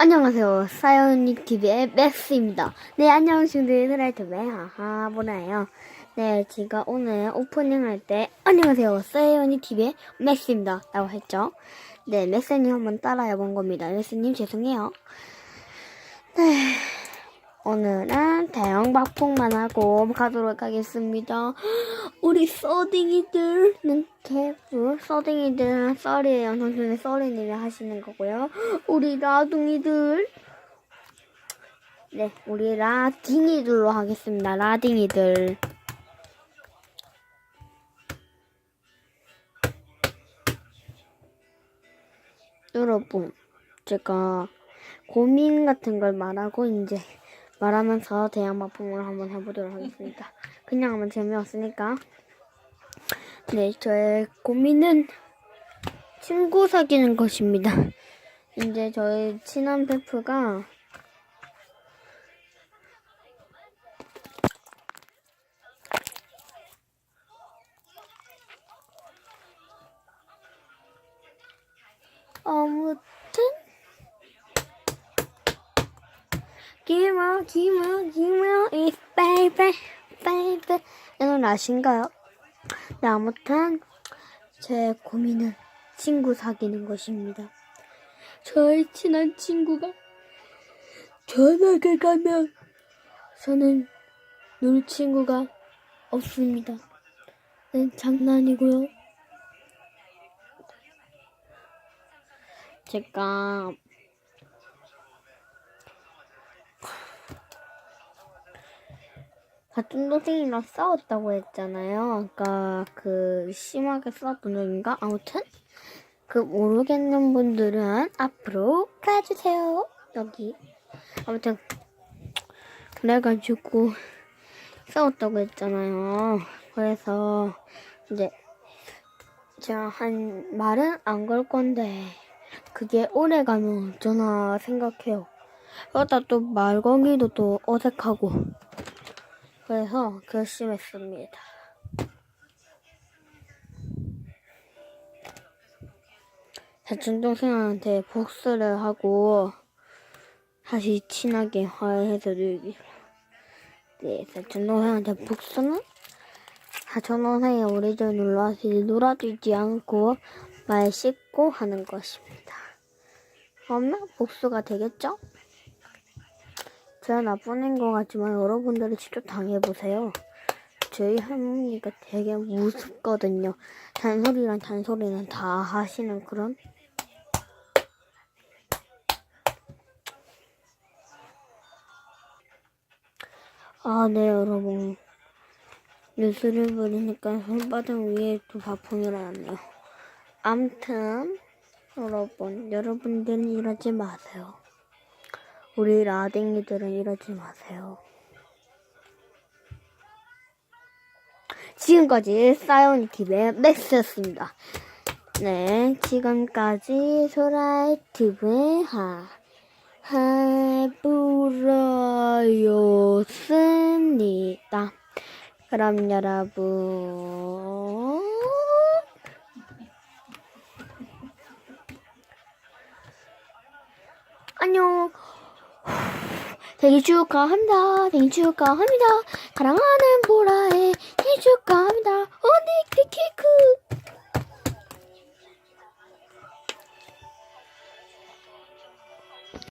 안녕하세요. 사연닉 TV의 맥스입니다. 네, 안녕하십니까. 스라이트의 하하 보나요. 네, 제가 오늘 오프닝 할 때 안녕하세요. 사연닉 TV의 맥스입니다. 라고 했죠. 네, 맥스님 한번 따라해 본 겁니다. 맥스님 죄송해요. 네, 오늘은 대형 박폭만 하고 가도록 하겠습니다. 우리 써딩이들은 개뿔 써딩이들은 썰이에요. 선생님 썰이님이 하시는 거고요. 우리 라둥이들 네, 우리 라딩이들로 하겠습니다. 라딩이들. 여러분, 제가 고민 같은 걸 말하고 이제 말하면서 대형 막품을 한번 해보도록 하겠습니다. 그냥 하면 재미없으니까. 네, 저의 고민은 친구 사귀는 것입니다. 이제 저희 친한 베프가 아무튼 기모 기모 기모 이 베이베 베이베 이 노래 아신가요? 네 아무튼 제 고민은 친구 사귀는 것입니다. 저의 친한 친구가 전학을 가면 저는 놀 친구가 없습니다. 네, 장난이고요. 제가 같은 동생이랑 싸웠다고 했잖아요. 아까 그 심하게 싸웠던 적인가? 아무튼 그 모르겠는 분들은 앞으로 가주세요. 여기 아무튼 그래가지고 싸웠다고 했잖아요. 그래서 이제 제가 한 말은 안 걸 건데 그게 오래 가면 어쩌나 생각해요. 그러다 또말 걸기도 또 어색하고 그래서 결심했습니다. 사촌 동생한테 복수를 하고 다시 친하게 화해해서 놀기로. 네, 사촌 동생한테 복수는 사촌 동생이 우리 집 놀러와서 놀아주지 않고 말 씹고 하는 것입니다. 그러면 복수가 되겠죠? 제가 나쁜 애인 것 같지만 여러분들이 직접 당해보세요. 저희 할머니가 되게 무섭거든요. 잔소리랑 잔소리는 다 하시는 그런. 아, 네, 여러분. 뉴스를 보니까 손바닥 위에 또 바풍이 일어났네요. 암튼, 여러분, 여러분들은 이러지 마세요. 우리 라댕이들은 이러지 마세요. 지금까지 사이오니TV의 맥스였습니다. 네, 지금까지 소라이TV의 하, 하부러였습니다. 그럼 여러분, 생일 축하합니다. 생일 축하합니다. 사랑하는 보라의 생일 축하합니다. 언니.